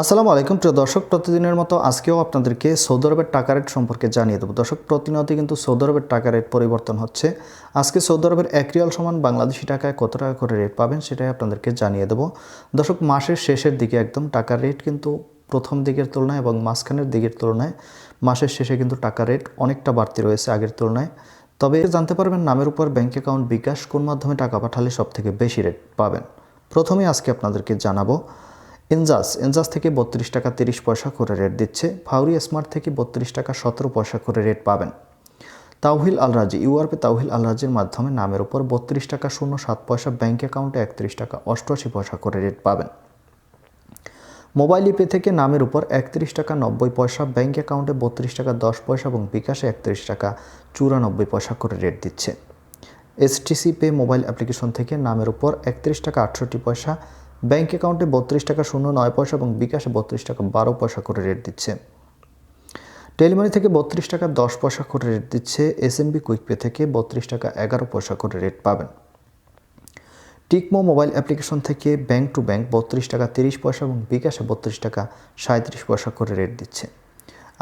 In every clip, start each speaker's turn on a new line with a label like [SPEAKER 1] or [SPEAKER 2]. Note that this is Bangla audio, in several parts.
[SPEAKER 1] আসসালামু আলাইকুম, প্রিয় দর্শক, প্রতিদিনের মতো আজকেও আপনাদেরকে সৌদি আরবের টাকা রেট সম্পর্কে জানিয়ে দেবো। দর্শক প্রতিনিয়ত কিন্তু সৌদি আরবের টাকা রেট পরিবর্তন হচ্ছে। আজকে সৌদি আরবের এক রিয়াল সমান বাংলাদেশি টাকায় কত টাকা করে রেট পাবেন সেটাই আপনাদেরকে জানিয়ে দেবো। দর্শক, মাসের শেষের দিকে একদম টাকার রেট কিন্তু প্রথম দিকের তুলনায় এবং মাঝখানের দিকের তুলনায় মাসের শেষে কিন্তু টাকা রেট অনেকটা বাড়তি রয়েছে আগের তুলনায়। তবে জানতে পারবেন নামের উপর ব্যাঙ্ক অ্যাকাউন্ট বিকাশ কোন মাধ্যমে টাকা পাঠালে সব থেকে বেশি রেট পাবেন। প্রথমে আজকে আপনাদেরকে জানাব এনজাস এনজাস থেকে বত্রিশ টাকা তিরিশ পয়সা করে রেট দিচ্ছে। ফাউরি স্মার্ট থেকে বত্রিশ টাকা সতেরো পয়সা করে রেট পাবেন। তাওহিল আলরাজি, ইউআরপি তাওহিল আলরাজির মাধ্যমে নামের উপর বত্রিশ টাকা শূন্য সাত পয়সা ব্যাঙ্ক অ্যাকাউন্টে একত্রিশ টাকা অষ্টআশি পয়সা করে রেট পাবেন। মোবাইল ইপে থেকে নামের উপর একত্রিশ টাকা নব্বই পয়সা ব্যাঙ্ক অ্যাকাউন্টে বত্রিশ টাকা দশ পয়সা এবং বিকাশে একত্রিশ টাকা চুরানব্বই পয়সা করে রেট দিচ্ছে। এসটিসি পে মোবাইল অ্যাপ্লিকেশন থেকে নামের উপর একত্রিশ টাকা আটষট্টি পয়সা ব্যাঙ্ক অ্যাকাউন্টে বত্রিশ টাকা শূন্য, নয় পয়সা এবং বিকাশে বত্রিশ টাকা বারো পয়সা করে রেট দিচ্ছে। টেলিমানি থেকে বত্রিশ টাকা দশ পয়সা করে রেট দিচ্ছে। এসএনবি কুইকপে থেকে বত্রিশ টাকা এগারো পয়সা করে রেট পাবেন। টিকমো মোবাইল অ্যাপ্লিকেশন থেকে ব্যাংক টু ব্যাংক বত্রিশ টাকা তিরিশ পয়সা এবং বিকাশে বত্রিশ টাকা সাঁত্রিশ পয়সা করে রেট দিচ্ছে।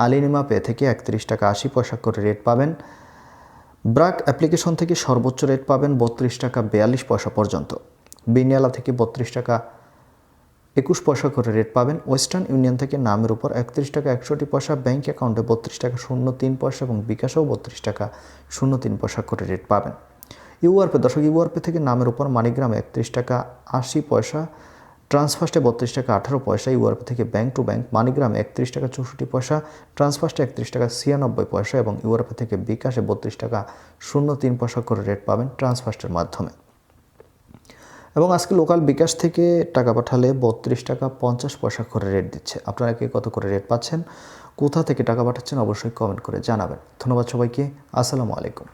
[SPEAKER 1] আলিনিমা পে থেকে একত্রিশ টাকা আশি পয়সা করে রেট পাবেন। ব্রাক অ্যাপ্লিকেশন থেকে সর্বোচ্চ রেট পাবেন বত্রিশ টাকা বিয়াল্লিশ পয়সা পর্যন্ত। বিনিয়ালা থেকে বত্রিশ টাকা একুশ পয়সা করে রেট পাবেন। ওয়েস্টার্ন ইউনিয়ন থেকে নামের উপর একত্রিশ টাকা একষট্টি পয়সা ব্যাঙ্ক অ্যাকাউন্টে বত্রিশ টাকা শূন্য তিন পয়সা এবং বিকাশেও বত্রিশ টাকা শূন্য তিন পয়সা করে রেট পাবেন। ইউআরপে দর্শক ইউআরপে থেকে নামের উপর মানিগ্রামে একত্রিশ টাকা আশি পয়সা ট্রান্সফার্স্টে বত্রিশ টাকা আঠারো পয়সা ইউআরপি থেকে ব্যাংক টু ব্যাংক মানিগ্রামে একত্রিশ টাকা চৌষট্টি পয়সা ট্রান্সফার্স্টে একত্রিশ টাকা ছিয়ানব্বই পয়সা এবং ইউআরপি থেকে বিকাশে বত্রিশ টাকা শূন্য তিন পয়সা করে রেট পাবেন ট্রান্সফার্স্টের মাধ্যমে। এবং আজকে লোকাল বিকাশ থেকে টাকা পাঠালে বত্রিশ টাকা পঞ্চাশ পয়সা করে রেট দিচ্ছে। আপনারা কে কত করে রেট পাচ্ছেন? কোথা থেকে টাকা পাঠাচ্ছেন? অবশ্যই কমেন্ট করে জানাবেন। ধন্যবাদ সবাইকে। আসসালামু আলাইকুম।